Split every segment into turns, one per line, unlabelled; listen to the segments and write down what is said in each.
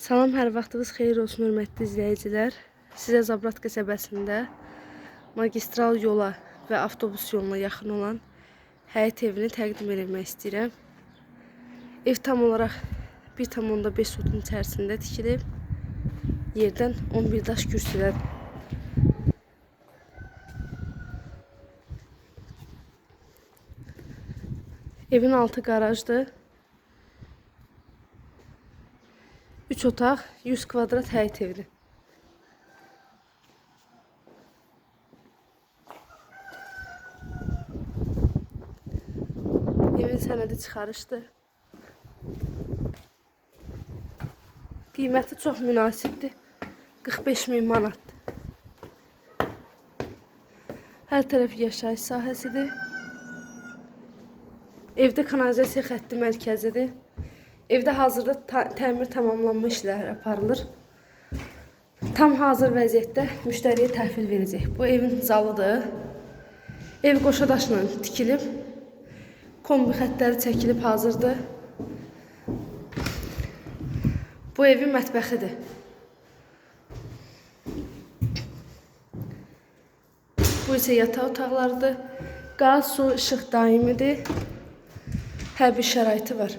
Salam, hər vaxtınız xeyir olsun, hörmətli izləyicilər. Sizə Zabrat qəsəbəsində magistral yola və avtobus yoluna yaxın olan həyət evini təqdim etmək istəyirəm. Ev tam olaraq 1,5 sotun içərisində tikilib. Yerdən 11 daş kürsülər. Evin altı qarajdır. 3 otaq, 100 kvadrat həyət evidir. Evin sənədi çıxarışdır. Qiyməti çox münasibdir. 45 min manatdır. Hər tərəf yaşayış sahəsidir. Evdə kanalizasiya xətti mərkəzidir. Evdə hazırda ta təmir tamamlanma işləri aparılır. Tam hazır vəziyyətdə müştəriyə təhvil verəcək. Bu evin zalıdır. Ev qoşa daşla tikilib. Kombi xəttləri çəkilib hazırdır. Bu evin mətbəxidir. Bu isə yataq otaqlarıdır. Qaz, su, işıq daimidir. Hər bir şəraiti var.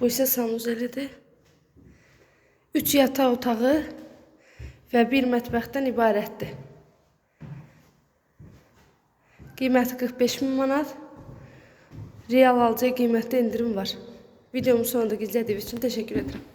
Bu isə sanuzelidir. 3 yataq otağı və bir mətbəxdən ibarətdir. Qiyməti 45 min manat. Real alıcıya qiymətdə indirim var. Videomu sonunda izlədiyiniz üçün təşəkkür edirəm.